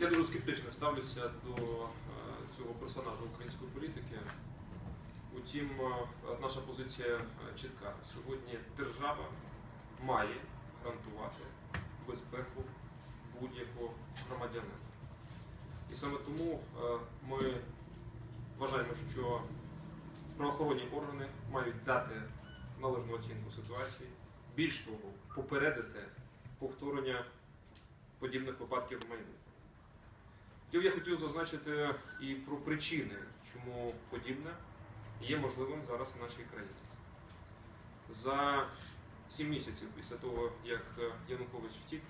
Я дуже скептично ставлюся до е, цього персонажа української політики. Утім, е, наша позиція е, чітка. Сьогодні держава має гарантувати безпеку будь-якого громадянина. І саме тому ми вважаємо, що правоохоронні органи мають дати належну оцінку ситуації, більш того, попередити повторення подібних випадків в майбутньому. Я хотів зазначити і про причини, чому подібне є можливим зараз в нашій країні. За сім місяців після того, як е, Янукович втік,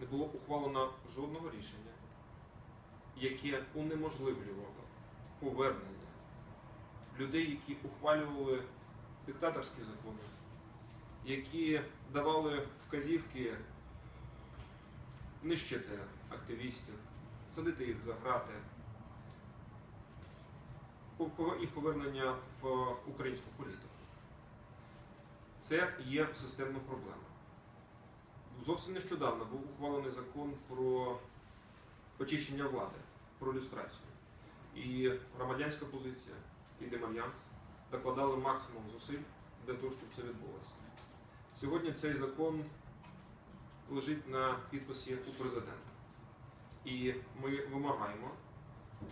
не було ухвалено жодного рішення, яке унеможливлювало повернення людей, які ухвалювали диктаторські закони, які давали вказівки нищити активістів, садити їх за грати, їх повернення в українську політику. Це є системна проблема. Зовсім нещодавно був ухвалений закон про очищення влади, про люстрацію. І громадянська позиція, і Демальянс докладали максимум зусиль для того, щоб це відбулося. Сьогодні цей закон лежить на підписі у президента. І ми вимагаємо,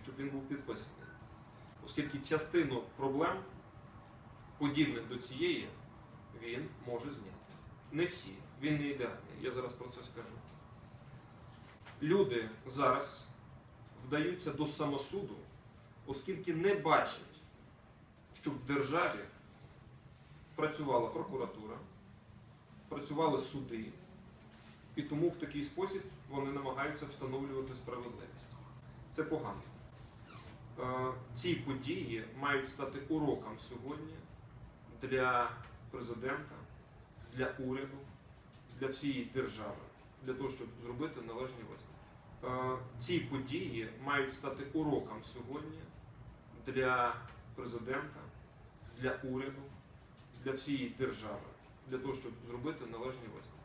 щоб він був підписаний. Оскільки частину проблем, подібних до цієї, він може зняти. Не всі, він не ідеальний. Я зараз про це скажу. Люди зараз вдаються до самосуду, оскільки не бачать, щоб в державі працювала прокуратура, працювали суди, і тому в такий спосіб вони намагаються встановлювати справедливість. Це погано. Е, Ці події мають стати уроком сьогодні для президента, для уряду, для всієї держави, для того, щоб зробити належні висновки. Е, Ці події мають стати уроком сьогодні для президента, для уряду, для всієї держави, для того, щоб зробити належні висновки.